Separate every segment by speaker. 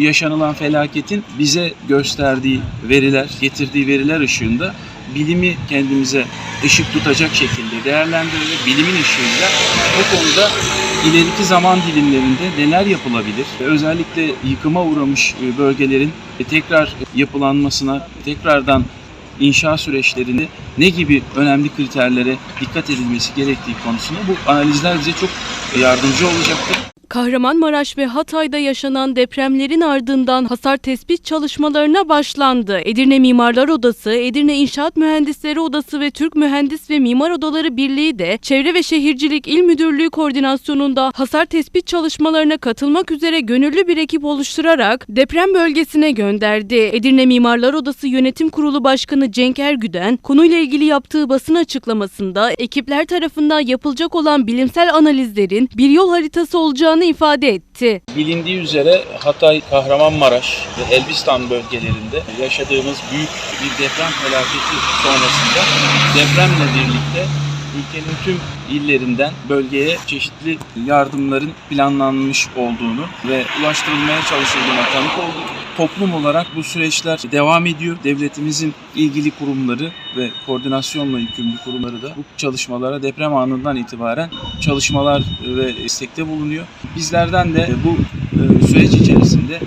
Speaker 1: yaşanılan felaketin bize gösterdiği veriler, getirdiği veriler ışığında bilimi kendimize ışık tutacak şekilde değerlendirerek bilimin ışığıyla o konuda ileriki zaman dilimlerinde neler yapılabilir özellikle yıkıma uğramış e, bölgelerin tekrar yapılanmasına, tekrardan inşa süreçlerinde ne gibi önemli kriterlere dikkat edilmesi gerektiği konusunda bu analizler bize çok yardımcı olacaktır.
Speaker 2: Kahramanmaraş ve Hatay'da yaşanan depremlerin ardından hasar tespit çalışmalarına başlandı. Edirne Mimarlar Odası, Edirne İnşaat Mühendisleri Odası ve Türk Mühendis ve Mimar Odaları Birliği de Çevre ve Şehircilik İl Müdürlüğü koordinasyonunda hasar tespit çalışmalarına katılmak üzere gönüllü bir ekip oluşturarak deprem bölgesine gönderdi. Edirne Mimarlar Odası Yönetim Kurulu Başkanı Cenk Ergüden konuyla ilgili yaptığı basın açıklamasında ekipler tarafından yapılacak olan bilimsel analizlerin bir yol haritası olacağını ifade etti.
Speaker 1: Bilindiği üzere Hatay, Kahramanmaraş ve Elbistan bölgelerinde yaşadığımız büyük bir deprem felaketi sonrasında depremle birlikte ülkenin tüm illerinden bölgeye çeşitli yardımların planlanmış olduğunu ve ulaştırılmaya çalışıldığına tanık olduk. Toplum olarak bu süreçler devam ediyor. Devletimizin ilgili kurumları ve koordinasyonla yükümlü kurumları da bu çalışmalara deprem anından itibaren çalışmalar ve istekte bulunuyor. Bizlerden de bu e, süreç içerisinde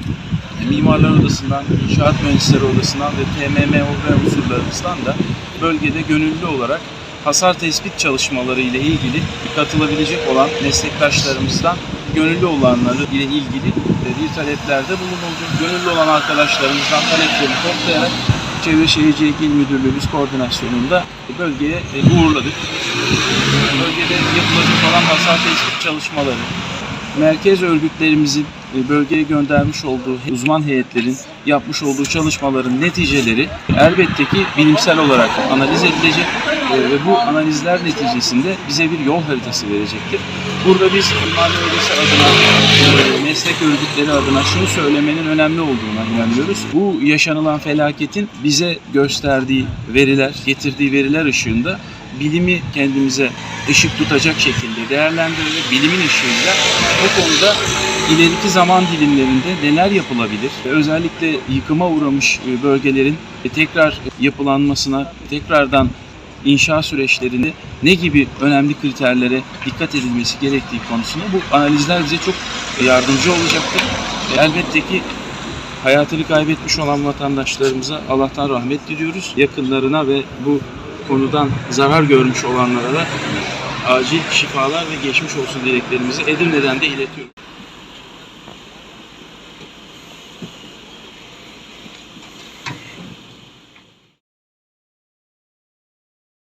Speaker 1: Mimarlar Odası'ndan, İnşaat Mühendisleri Odası'ndan ve TMM ve unsurlarımızdan da bölgede gönüllü olarak hasar tespit çalışmaları ile ilgili katılabilecek olan meslektaşlarımızdan gönüllü olanları ile ilgili bir taleplerde bulunuldu. Gönüllü olan arkadaşlarımızdan taleplerini toplayarak Çevre Şehircilik İl Müdürlüğümüz koordinasyonunda bölgeye e, uğurladık. Bölgede yapılacak olan hasar tespit çalışmaları, merkez örgütlerimizin e, bölgeye göndermiş olduğu uzman heyetlerin yapmış olduğu çalışmaların neticeleri elbette ki bilimsel olarak analiz edilecek ve bu analizler neticesinde bize bir yol haritası verecektir. Burada biz Mimari Odası adına, e, meslek örgütleri adına şunu söylemenin önemli olduğuna inanıyoruz. Bu yaşanılan felaketin bize gösterdiği veriler, getirdiği veriler ışığında bilimi kendimize ışık tutacak şekilde değerlendirerek bilimin ışığıyla o konuda ileriki zaman dilimlerinde neler yapılabilir özellikle yıkıma uğramış e, bölgelerin tekrar yapılanmasına, tekrardan inşa süreçlerinde ne gibi önemli kriterlere dikkat edilmesi gerektiği konusunda bu analizler bize çok yardımcı olacaktır. E, Elbette ki hayatını kaybetmiş olan vatandaşlarımıza Allah'tan rahmet diliyoruz. Yakınlarına ve bu konudan zarar görmüş olanlara da acil şifalar ve geçmiş olsun dileklerimizi Edirne'den de iletiyoruz.